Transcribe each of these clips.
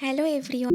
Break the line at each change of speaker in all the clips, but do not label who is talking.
Hello everyone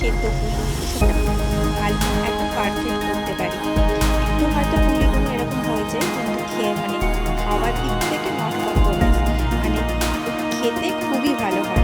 সেদ্ধ একদম perfect করতে পারি। একটু হয়তো এরকম হয়েছে কিন্তু খেয়ে মানে খাওয়ার দিক থেকে নট মানে খেতে খুবই ভালো হয়।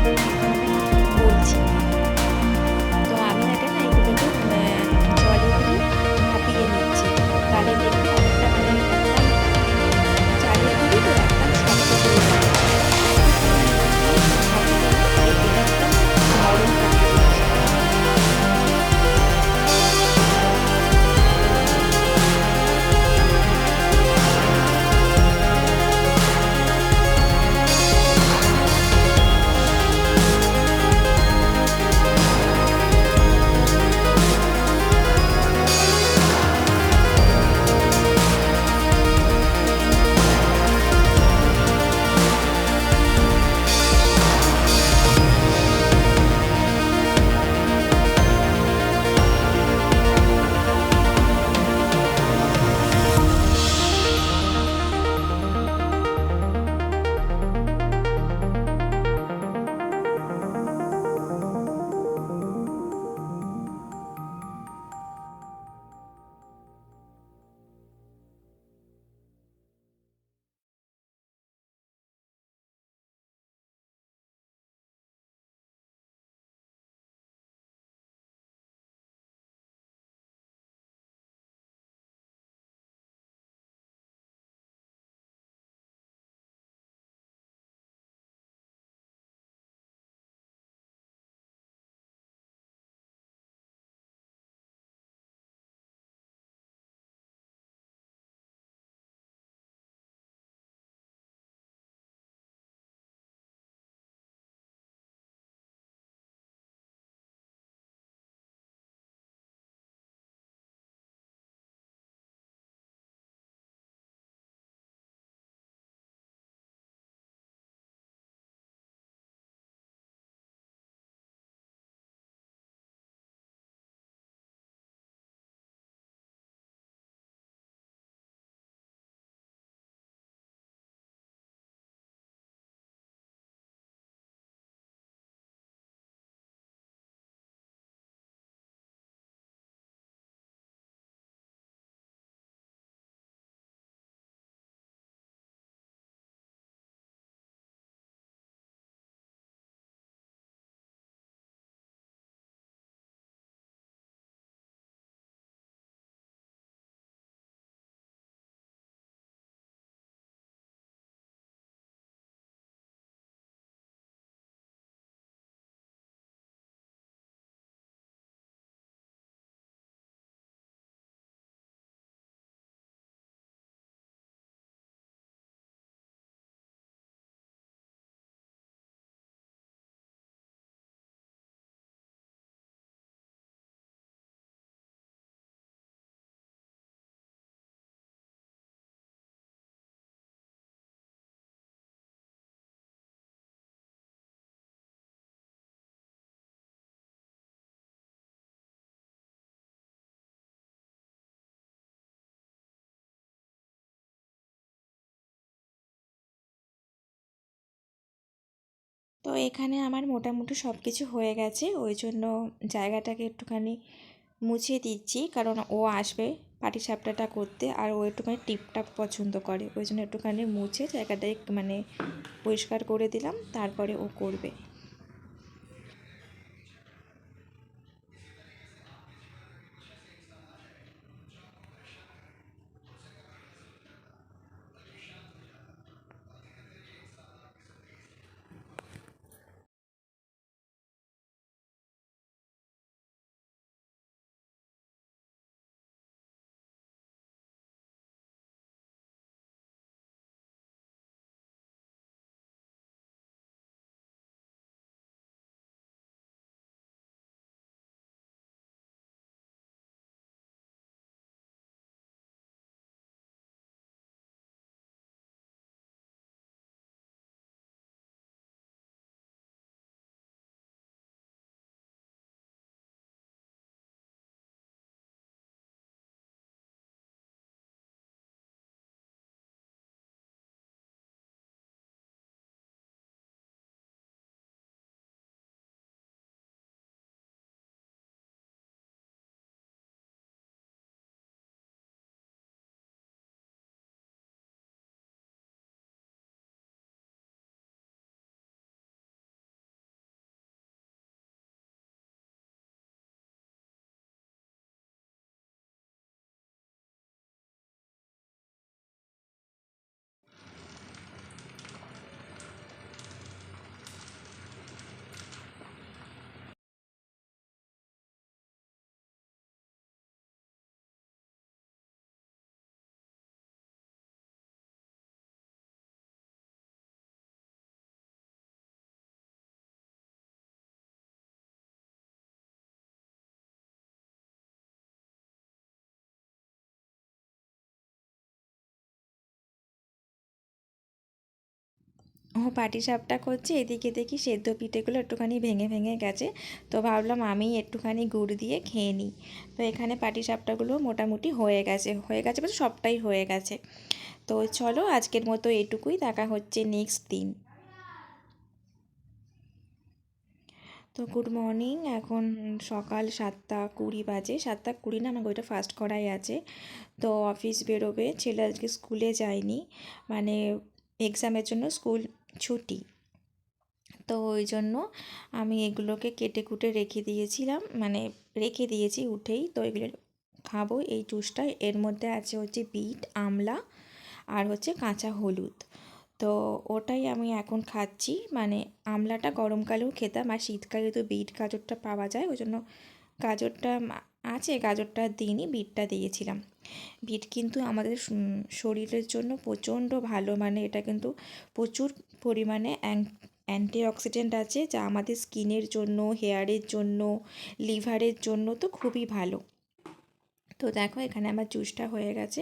তো এখানে আমার মোটামুটি সব কিছু হয়ে গেছে। ওই জন্য জায়গাটাকে একটুখানি মুছিয়ে দিচ্ছি। কারণ ও আসবে পাটিসাপটাটা করতে আর ও একটুখানি টিপটাপ পছন্দ করে। ওই জন্য একটুখানি মুছে জায়গাটা একটু মানে পরিষ্কার করে দিলাম। তারপরে ও করবে। ও পাটিসাপটা করছে, এদিকে দেখি সেদ্ধ পিঠেগুলো একটুখানি ভেঙে ভেঙে গেছে। তো ভাবলাম আমি একটুখানি গুড় দিয়ে খেয়ে নিই। তো এখানে পাটিসাপটাগুলো মোটামুটি হয়ে গেছে হয়ে গেছে বলতে সবটাই হয়ে গেছে। তো চলো আজকের মতো এটুকুই, দেখা হচ্ছে নেক্সট দিন। তো গুড মর্নিং এখন সকাল সাতটা কুড়ি বাজে, সাতটা কুড়ি না আমার ওইটা ফার্স্ট করাই আছে। তো অফিস বেরোবে, ছেলে আজকে স্কুলে যায়নি। মানে এক্সামের জন্য স্কুল ছুটি। তো ওই জন্য আমি এগুলোকে কেটে কুটে রেখে দিয়েছিলাম মানে রেখে দিয়েছি উঠেই। তো এগুলো খাব, এই জুসটা এর মধ্যে আছে হচ্ছে বিট, আমলা আর হচ্ছে কাঁচা হলুদ। তো ওটাই আমি এখন খাচ্ছি। মানে আমলাটা গরমকালেও খেতাম, আর শীতকালে তো বিট, গাজরটা পাওয়া যায়। ওই জন্য গাজরটা আছে, গাজরটা দিইনি, বিটটা দিয়েছিলাম। বিট কিন্তু আমাদের শরীরের জন্য প্রচণ্ড ভালো। মানে এটা কিন্তু প্রচুর পরিমাণে অ্যান্টিঅক্সিডেন্ট আছে যা আমাদের স্কিনের জন্য, হেয়ারের জন্য, লিভারের জন্য তো খুবই ভালো। তো দেখো এখানে আমার জুসটা হয়ে গেছে।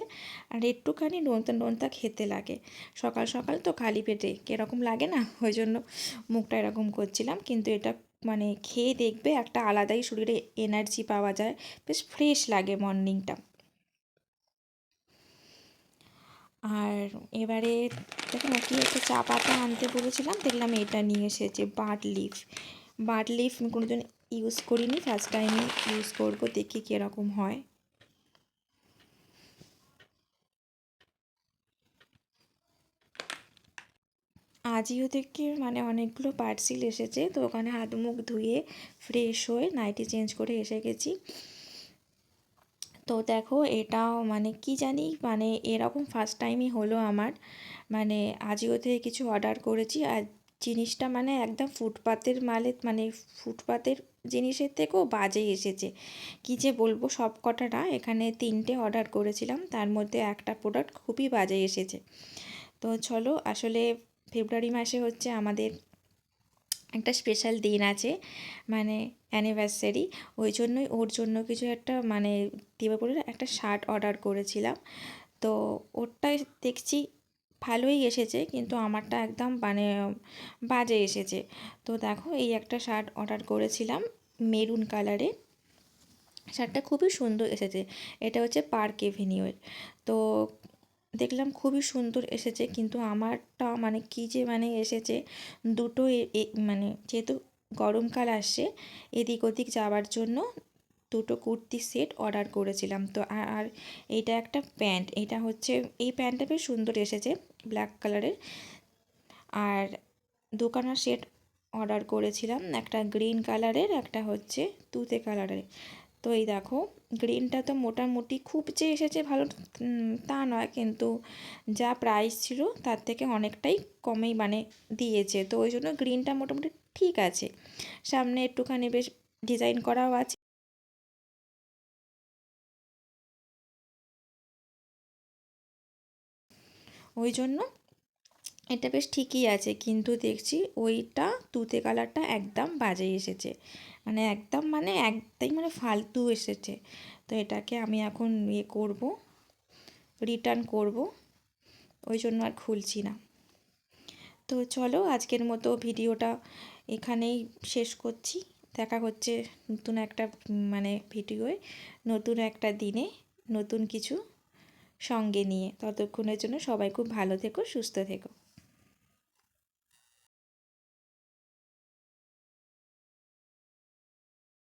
আর একটুখানি নোনতা নোনতা খেতে লাগে। সকাল সকাল তো খালি পেটে কীরকম লাগে না? ওই জন্য মুখটা এরকম করছিলাম। কিন্তু এটা মানে খেয়ে দেখবে একটা আলাদাই শরীরে এনার্জি পাওয়া যায়। বেশ ফ্রেশ লাগে মর্নিংটা। আর এবারে দেখুন কি একটা চা পাতা আনতে বলেছিলাম, দেখলাম এটা নিয়ে এসেছে বাট লিফ। বাট লিফ কোনোদিন ইউজ করিনি, ফার্স্ট টাইম ইউজ করব, দেখি কীরকম হয়। আজিও থেকে মানে অনেকগুলো পার্সেল এসেছে, তো ওখানে হাত মুখ ধুয়ে, ফ্রেশ হয়ে নাইটি চেঞ্জ করে এসে গেছি। তো দেখো এটাও মানে কি জানি মানে এরকম ফার্স্ট টাইমই হলো আমার। মানে আজিও থেকে কিছু অর্ডার করেছি আর জিনিসটা মানে একদম ফুটপাতের মালে মানে ফুটপাতের জিনিসের থেকেও বাজে এসেছে। কি যে বলব, সব কটা না এখানে তিনটে অর্ডার করেছিলাম, তার মধ্যে একটা প্রোডাক্ট খুবই বাজে এসেছে। তো চলো, আসলে ফেব্রুয়ারি মাসে হচ্ছে আমাদের একটা স্পেশাল দিন আছে মানে অ্যানিভার্সারি ওই জন্যই ওর জন্য কিছু একটা মানে দিবাপুরের একটা শার্ট অর্ডার করেছিলাম। তো ওরটাই দেখছি ভালোই এসেছে, কিন্তু আমারটা একদম মানে বাজে এসেছে। তো দেখো, এই একটা শার্ট অর্ডার করেছিলাম মেরুন কালারে শার্টটা খুবই সুন্দর এসেছে, এটা হচ্ছে পার্ক এভিনিউয়ের তো দেখলাম খুবই সুন্দর এসেছে, কিন্তু আমারটা মানে কী যে মানে এসেছে, দুটো মানে যেহেতু গরমকাল আসছে, এদিক ওদিক যাওয়ার জন্য দুটো কুর্তি সেট অর্ডার করেছিলাম। তো আর এটা একটা প্যান্ট, এটা হচ্ছে, এই প্যান্টটা বেশ সুন্দর এসেছে ব্ল্যাক কালারের। আর দোকানার সেট অর্ডার করেছিলাম, একটা গ্রিন কালারের, একটা হচ্ছে তুতে কালারের। তো এই দেখো গ্রিনটা তো মোটামুটি খুব যে এসেছে ভালো তা নয় কিন্তু যা প্রাইস ছিল তার থেকে অনেকটাই কমেই মানে দিয়েছে। তো ওই জন্য গ্রিনটা মোটামুটি ঠিক আছে। সামনে একটুখানি বেশ ডিজাইন করাও আছে। ওই জন্য এটা বেশ ঠিকই আছে, কিন্তু দেখছি ওইটা তুতে কালারটা একদম বাজে এসেছে। মানে একদম মানে একটাই মানে ফালতু এসেছে। তো এটাকে আমি এখন ইয়ে করব রিটার্ন করব, ওই জন্য আর খুলছি না। তো চলো আজকের মতো ভিডিওটা এখানেই শেষ করছি। দেখা হচ্ছে নতুন একটা মানে ভিডিওয়, নতুন একটা দিনে, নতুন কিছু সঙ্গে নিয়ে। ততক্ষণের জন্য সবাই খুব ভালো থেকো, সুস্থ থেকো।